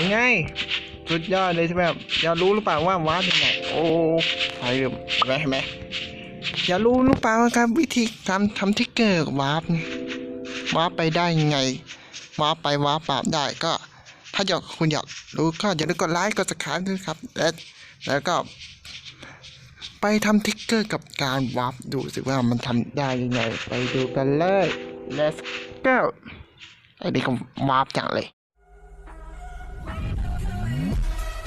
ยังไงสุดยอดเลยใช่ไหมครับอยากรู้หรือเปล่าว่าวาร์ปยังไง โอ้ไปเห็นไหมเห็นไหมอยากรู้หรือเปล่าครับ วิธีการทำทิกเกอร์วาร์ปวาร์ปไปได้ยังไงวาร์ปไปวาร์ปมาได้ก็ ถ้าอยากคุณอยากรู้ก็อย่าลืมกดไลค์กดสับสไครต์ด้วยครับ และแล้วก็ ไปทำทิกเกอร์กับการวาร์ปดูสิว่ามันทำได้ยังไง ไปดูกันเลย let's go ไอ้นี่ก็วาร์ปจังเลย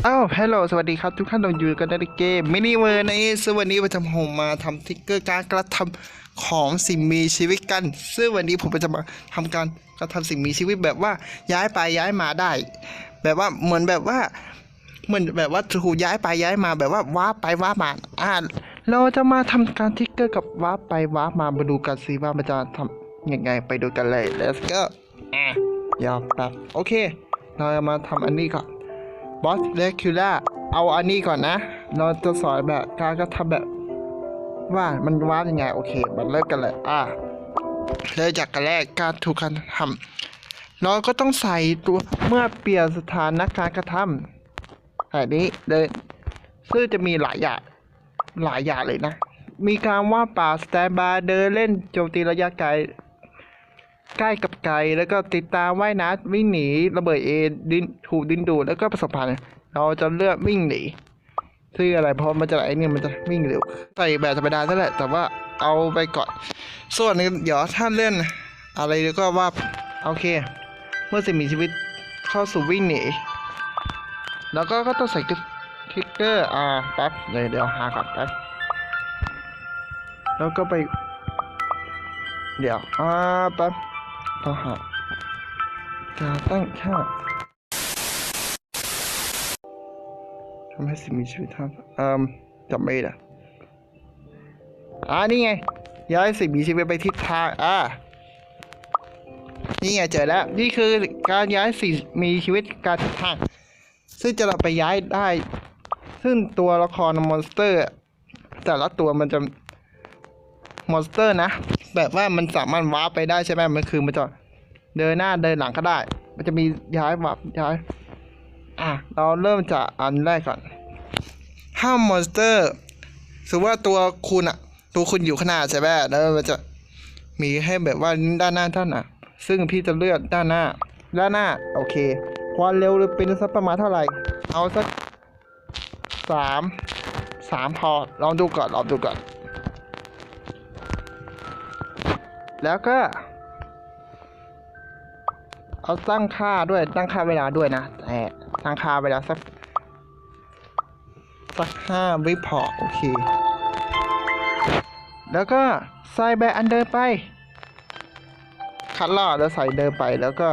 อ้าวฮัลโหลสวัสดีครับ ทุกท่านเราอยู่กันในเกมมินิเวอร์ในซึ่งวันนี้ผมจะผมมาทำทิกเกอร์การกระทำของสิ่งมีชีวิตกัน ซึ่งวันนี้ผมจะมาทำการกระทำสิ่งมีชีวิตแบบว่าย้ายไปย้ายมาได้ แบบว่าเหมือนแบบว่าเหมือนแบบว่าถูกย้ายไปย้ายมาแบบว่าว้าไปว้ามาอ่าเราจะมาทำการทิกเกอร์กับว้าไปว้ามามาดูกันสิว่ามันจะทำยังไงไปดูกันเลย let's go อะยอมครับโอเค เราจะมาทำอันนี้ก่อน บอสเลคิล่าเอาอันนี้ก่อนนะ เราจะสอนแบบการกระทำแบบ ว่ามันวาดยังไง โอเคมาเริ่มกันเลย อะเริ่มจากกันแรกการถูกการทำเราก็ต้องใส่ตัวเมื่อเปลี่ยนสถานะการกระทำอันนี้เลยซึ่งจะมีหลายอย่างหลายอย่างเลยนะ มีการว่าดป่าสแตนบายเดินเล่นโจมตีระยะไกลใกล้กับ ไกล แล้วก็ติดตามว่ายน้ำวิ่งหนีระเบิดเอดินถูกดินดูดแล้วก็ประสบภัยเราจะเลือกวิ่งหนีซึ่งอะไรเพราะมันจะไอ้นี่มันจะวิ่งเร็วใส่แบบธรรมดานั่นแหละ แต่ว่าเอาไปก่อน ส่วนหนึงเดี๋ยวถ้าเล่นอะไรแล้วก็ว่าโอเค เมื่อสิ่งมีชีวิตเข้าสู่วิ่งหนีแล้วก็ก็ต้องใส่ทิกเกอร์อ่าแป๊บเดี๋ยวเดี๋ยวหาก่อนแป๊บแล้วก็ไป เดี๋ยวอ่าแป๊บ ต่อหากการตั้งค่าทำให้สิ่งมีชีวิตทำเอ่อจำไม่ได้อ่านี่ไง ย้ายสิ่งมีชีวิตไปทิศทางอ่านี่ไงเจอแล้ว นี่คือการย้ายสิ่งมีชีวิตการทิศทาง ซึ่งจะเราไปย้ายได้ ซึ่งตัวละครมอนสเตอร์ แต่ละตัวมันจะมอนสเตอร์นะ แบบว่ามันสามารถวาร์ปไปได้ใช่ไหมมันคือมันจะเดินหน้าเดินหลังก็ได้ มันจะมีย้ายวาร์ปย้าย อะ เราเริ่มจากอันแรกก่อนถ้ามมอนสเตอร์สมมติว่าตัวคุณอะตัวคุณอยู่ข้างหน้าใช่ไหมแล้วมันจะมีให้แบบว่าด้านหน้าด้านหน้าซึ่งพี่จะเลือกด้านหน้า ด้านหน้า โอเค ความเร็วเป็นสักประมาณเท่าไหร่ เอาสักสามสามพอลองดูก่อนลองดูก่อน แล้วก็ เอาตั้งค่าด้วยตั้งค่าเวลาด้วยนะแต่ตั้งค่าเวลาสักสักห้าวิพอโอเค แล้วก็ใส่แบบอันเดินไป คัดลอกแล้วใส่เดินไปแล้วก็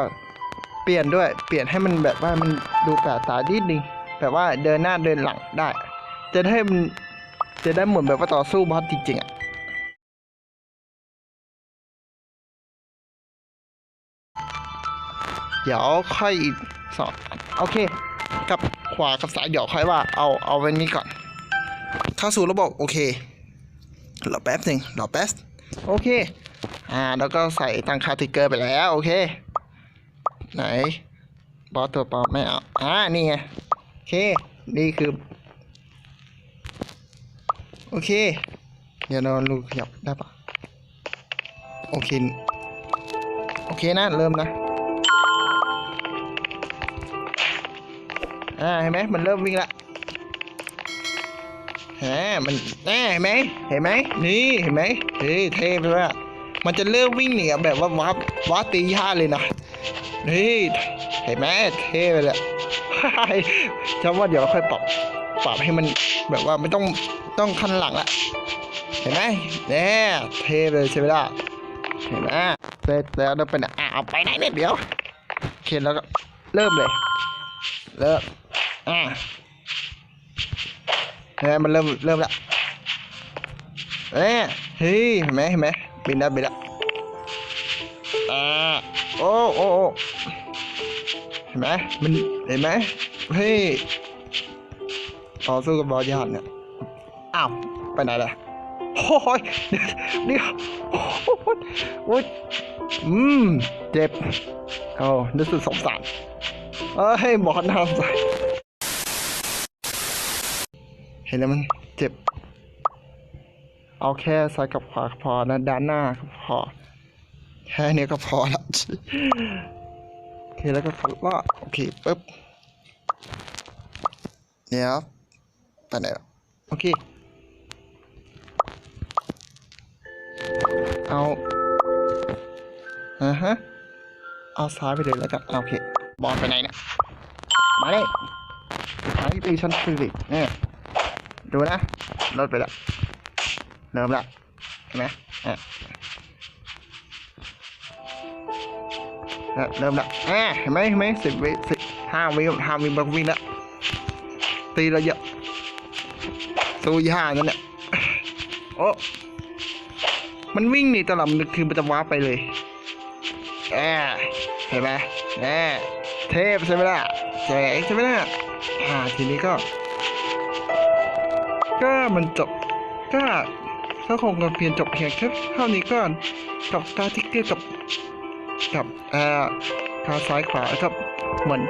เปลี่ยนด้วยเปลี่ยนให้มันแบบว่ามันดูแปลกตาดิดนึงแบบว่าเดินหน้าเดินหลังได้ จะได้มันจะได้เหมือนแบบว่าต่อสู้บอสจริงๆอะ เดี๋ยวค่อยสอนโอเค กับขวากับซ้ายเดี๋ยวค่อยว่าเอาเอาไว้นี้ก่อน เข้าสู่ระบบโอเครอแป๊บหนึ่งรอแป๊บโอเค อ่า แล้วก็ใส่ตั้งค่าทิกเกอร์ไปแล้ว โอเค ไหน บอสตัวปอมไม่เอา อ่า นี่ไง โอเค นี่คือ โอเคเดี๋ยวเราลูกขยับได้ปะโอเค โอเคนะ เริ่มนะ อ่าเห็นไหมมันเริ่มวิ่งละฮะมันแน่เห็นไหมเห็นไหมนี่เห็นไหมเฮ้ยเท่ไปว่ะมันจะเริ่มวิ่งหนีแบบว่าวับวับตีย่าเลยนะนี่เห็นไหมเท่ไปเลยจำว่าเดี๋ยวเราค่อยปรับปรับให้มันแบบว่าไม่ต้องต้องคันหลังละเห็นไหมแน่เท่เลยใช่ไหมล่ะเห็นไหมเสร็จแล้วเราไปไหนอะเอาไปไหนเนี่ยเดี๋ยวโอเคแล้วก็เริ่มเลยเริ่ม อ่าเห็นไหมมันเริ่มเริ่มละเอ้ยเฮ้ยเห็นไหมเห็นไหมบินแล้วบินแล้วอ่าโอ้โอ้โอ้เห็นไหมมันเห็นไหมเฮ้ยต่อสู้กับบอลยานเนี่ยอ้าวไปไหนล่ะโอ้ยเดี๋ยวเดี๋ยวโอ้ยโอ้ยอืมเจ็บโอ้รู้สึกสงสารเอ้ยบอสน้ำใส่เห็นแล้วมันเจ็บ เอาแค่ซ้ายกับขวาพอนะด้านหน้าก็พอ แค่นี้ก็พอละโอเคแล้วก็ขัดลอโอเคปึ๊บเดี๋ยวไปไหนละโอเค เอาอ่าฮะ เอาซ้ายไปเลยแล้วกันอะโอเค บอลไปไหนเนี่ย มาเลยสุดท้ายตีชั้นฟิสิกส์เนี่ย ดูนะลดไปและเริ่มละเห็นไหมเริ่มละอะเห็นไหมเห็นไหมสิบวิสิบห้าวิห้าวิบล็อกวิ่งละตีเราเยอะสู้ยี่ห้านั่นแหละโอ้มันวิ่งหนีตลอดมันคือมันจะว้าไปเลยแอบเห็นไหมแอบเทพใช่ไหมล่ะแจ๋งใช่ไหมล่ะอ่าทีนี้ก็ ก็มันจบก็ก็คงจะเพียงจบเพียงแค่เท่านี้ก่อนกับกาที่เกี่ยวกับกับเอ่อขาซ้ายขวาก็เหมือน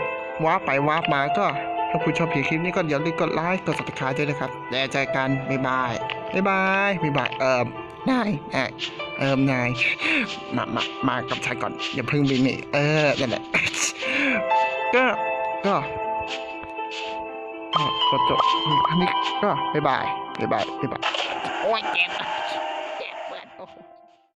ว้าไปว้ามาก็ถ้าคุณชอบเพียงคลิปนี้ก็อย่าลืมกดไลค์กด subscribe ด้วยนะครับแล้วเจอกันบ๊ายบายบ๊ายบายบ๊ายบายเอิมนายเออเอิมนายมามามากับชายก่อนอย่าเพิ่งบินนี่เออนั่นแหละก็ก็ ก็จบอันนี้ก็บ๊ายบายบ๊ายบายบ๊ายบายโอ้ยเจ็บ